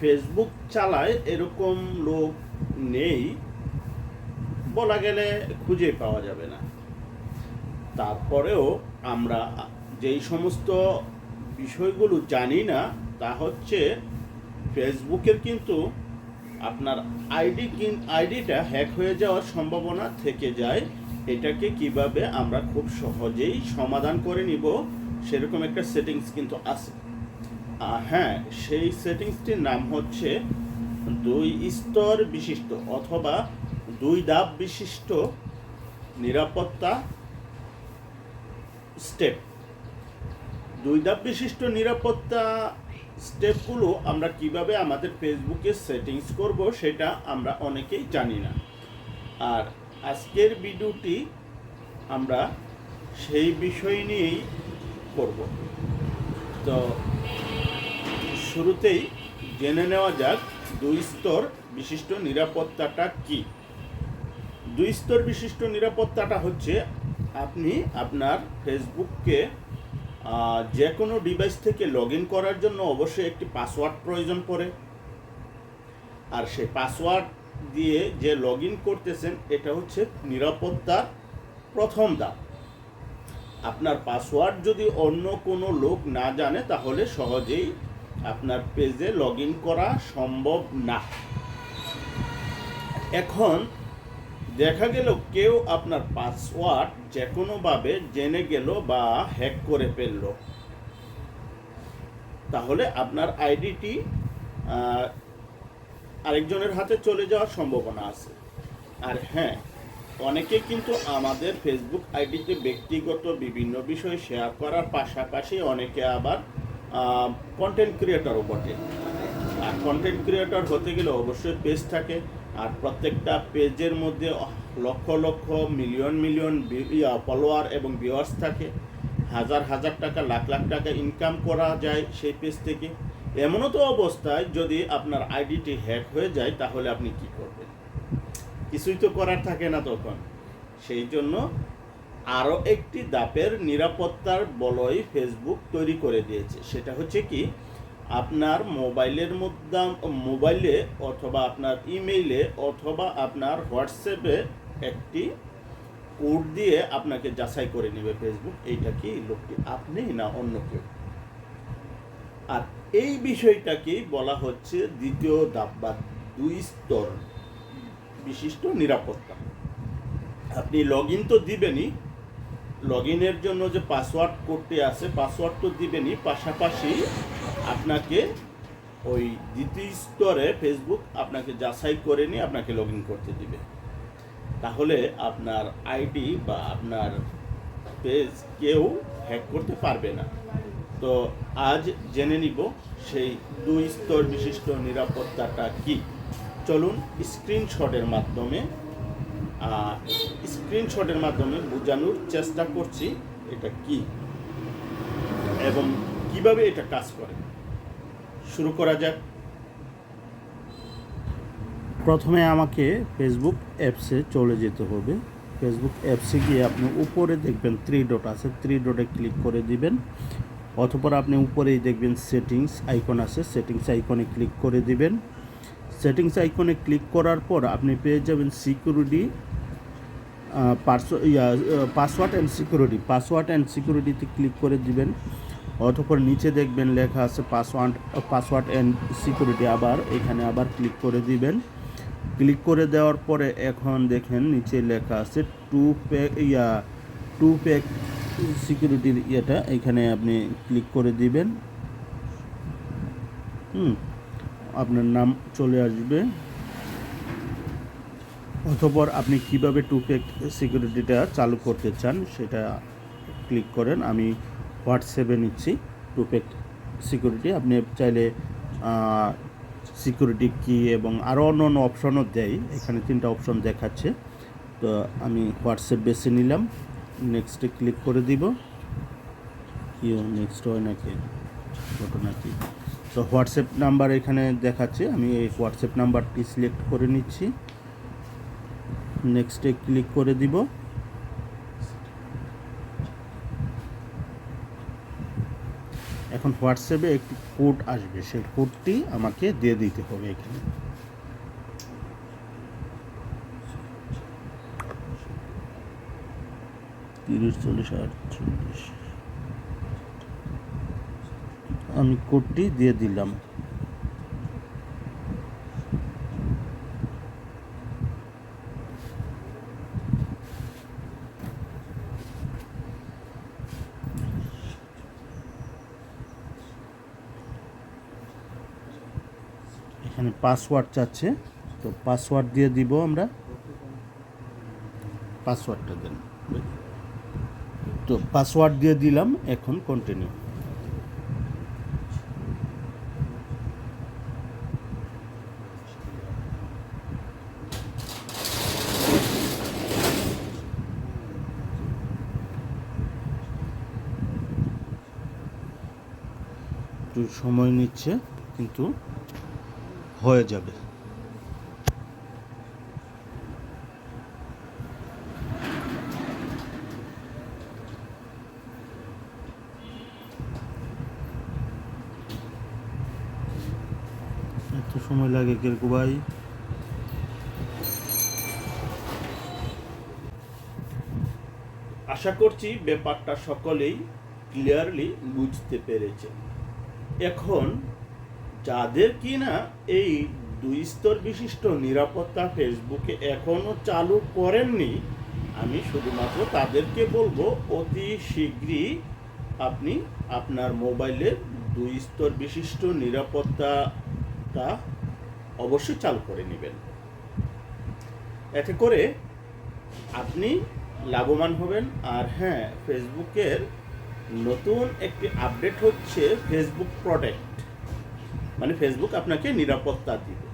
Facebook চালায় এরকম লোক নেই, বলা গেলে খুঁজে পাওয়া যাবে না। তারপরেও আমরা যেই সমস্ত বিষয়গুলো জানি না, তা হচ্ছে ফেসবুকের কিন্তু আপনার আইডি কিন আইডিটা হ্যাক হয়ে যাওয়ার সম্ভাবনা থেকে যায়। এটাকে কীভাবে আমরা খুব সহজেই সমাধান করে নিব, সেরকম একটা সেটিংস কিন্তু আছে। হ্যাঁ সেই সেটিংসটির নাম হচ্ছে দুই স্তর বিশিষ্ট অথবা দুই ধাপ বিশিষ্ট নিরাপত্তা স্টেপ। দুই ধাপ বিশিষ্ট নিরাপত্তা স্টেপগুলো আমরা কীভাবে আমাদের ফেসবুকে সেটিংস করব সেটা আমরা অনেকেই জানি না। আর আজকের ভিডিওটি আমরা সেই বিষয় নিয়েই করব। তো শুরুতেই জেনে নেওয়া যাক দুই স্তর বিশিষ্ট নিরাপত্তাটা কি। দুই স্তর বিশিষ্ট নিরাপত্তাটা হচ্ছে আপনি আপনার ফেসবুককে যে কোনো ডিভাইস থেকে লগ ইন করার জন্য অবশ্যই একটি পাসওয়ার্ড প্রয়োজন পড়ে। আর সেই পাসওয়ার্ড দিয়ে যে লগ ইন করতেছেন, এটা হচ্ছে নিরাপত্তার প্রথম ধাপ। আপনার পাসওয়ার্ড যদি অন্য কোনো লোক না জানে, তাহলে সহজেই আপনার পেজে লগ করা সম্ভব না। এখন দেখা গেল কেউ আপনার পাসওয়ার্ড যে কোনোভাবে জেনে গেল বা হ্যাক করে ফেলল। তাহলে আপনার আইডিটি আরেকজনের হাতে চলে যাওয়ার সম্ভাবনা আছে। আর হ্যাঁ অনেকে কিন্তু আমাদের ফেসবুক আইডিতে ব্যক্তিগত বিভিন্ন বিষয় শেয়ার করার পাশাপাশি অনেকে আবার কন্টেন্ট ক্রিয়েটরও বটে। আর কন্টেন্ট ক্রিয়েটর হতে গেলে অবশ্যই পেজ থাকে। আর প্রত্যেকটা পেজের মধ্যে lakh lakh million million follower এবং ভিউয়ার্স থাকে। হাজার হাজার টাকা, লাখ লাখ টাকা ইনকাম করা যায় সেই পেজ থেকে। এমনও তো অবস্থায় যদি আপনার আইডিটি হ্যাক হয়ে যায়, তাহলে আপনি কি করবেন? কিছুই তো করার থাকে না তখন। সেই জন্য আরও একটি দাপের নিরাপত্তার বলয় ফেসবুক তৈরি করে দিয়েছে। সেটা হচ্ছে কি, আপনার মোবাইলের মধ্যে, মোবাইলে অথবা আপনার ইমেইলে অথবা আপনার হোয়াটসঅ্যাপে একটি কোড দিয়ে আপনাকে যাচাই করে নেবে ফেসবুক। এইটা কি লোকটি আপনি না অন্য কেউ? আর এই বিষয়টাকেই বলা হচ্ছে দ্বিতীয় ধাপ বা দুই স্তর বিশিষ্ট নিরাপত্তা। আপনি লগ ইন তো দিবেনই লগ ইনের জন্য যে পাসওয়ার্ড করতে আছে পাসওয়ার্ড তো দিবেনই। পাশাপাশি আপনাকে ওই দ্বিতীয় স্তরে ফেসবুক আপনাকে যাচাই করে নিয়ে আপনাকে লগ করতে দিবে। তাহলে আপনার আইডি বা আপনার পেজ কেউ হ্যাক করতে পারবে না। তো আজ জেনে নিব সেই দুই স্তর বিশিষ্ট নিরাপত্তাটা কি। চলুন স্ক্রিনশটের মাধ্যমে স্ক্রিনশটের মাধ্যমে বোঝানোর চেষ্টা করছি এটা কি এবং কীভাবে এটা কাজ করে। শুরু করা যাক। প্রথমে আমাকে ফেসবুক অ্যাপসে চলে যেতে হবে। ফেসবুক অ্যাপসে গিয়ে আপনি উপরে দেখবেন থ্রি ডট আছে। থ্রি ডটে ক্লিক করে দিবেন। অথবা আপনি উপরেই দেখবেন সেটিংস আইকন আছে। সেটিংস আইকনে ক্লিক করে দিবেন। সেটিংস আইকনে ক্লিক করার পর আপনি পেয়ে যাবেন security password and security password and সিকিউরিটিতে click করে দিবেন, অতপর নিচে দেখবেন লেখা আছে পাসওয়ার্ড পাসওয়ার্ড অ্যান্ড সিকিউরিটি আবার এখানে আবার ক্লিক করে দিবেন। ক্লিক করে দেওয়ার পরে এখন দেখেন নিচে লেখা আছে টু পে ইয়া টু প্যাক সিকিউরিটির ইয়েটা। এখানে আপনি ক্লিক করে দিবেন। হুম, আপনার নাম চলে আসবে। অতপর আপনি কীভাবে টু প্যাক সিকিউরিটিটা চালু করতে চান সেটা ক্লিক করেন। আমি হোয়াটসঅ্যাপে নিচ্ছি টু প্যাক সিকিউরিটি। আপনি চাইলে সিকিউরিটি কি এবং আরও অন্য অন্য অপশনও দেয়। এখানে তিনটা অপশন দেখাচ্ছে। তো আমি হোয়াটসঅ্যাপ বেছে নিলাম। নেক্সটে ক্লিক করে দিব। কিও নেক্সট হয় নাকি? ঘটনা কি তো হোয়াটসঅ্যাপ নাম্বার এখানে দেখাচ্ছে। আমি এই হোয়াটসঅ্যাপ নাম্বারটি সিলেক্ট করে নিচ্ছি। নেক্সটে ক্লিক করে দিব। এখন হোয়াটসঅ্যাপে একটি কোড আসবে, সেই কোডটি আমাকে দিয়ে দিতে হবে এখানে। তিরিশ, চল্লিশ আমি কোডটি দিয়ে দিলাম। এখানে পাসওয়ার্ড চাচ্ছে। তো পাসওয়ার্ড দিয়ে দিব আমরা। পাসওয়ার্ডটা দেন। তো পাসওয়ার্ড দিয়ে দিলাম এখন কন্টিনিউ সময় নিচ্ছে, কিন্তু হয়ে যাবে। এত সময় লাগে কেরকু ভাই? আশা করছি ব্যাপারটা সকলেই ক্লিয়ারলি বুঝতে পেরেছে এখন যাদের কি না এই দুই স্তর বিশিষ্ট নিরাপত্তা ফেসবুকে এখনও চালু করেননি, আমি শুধুমাত্র তাদেরকে বলব, অতি শীঘ্রই আপনি আপনার মোবাইলের দুই স্তর বিশিষ্ট নিরাপত্তাটা অবশ্যই চালু করে নেবেন। এতে করে আপনি লাভবান হবেন। আর হ্যাঁ ফেসবুকের নতুন একটি আপডেট হচ্ছে ফেসবুক প্রোটেক্ট মানে ফেসবুক আপনাকে নিরাপত্তা দিবে।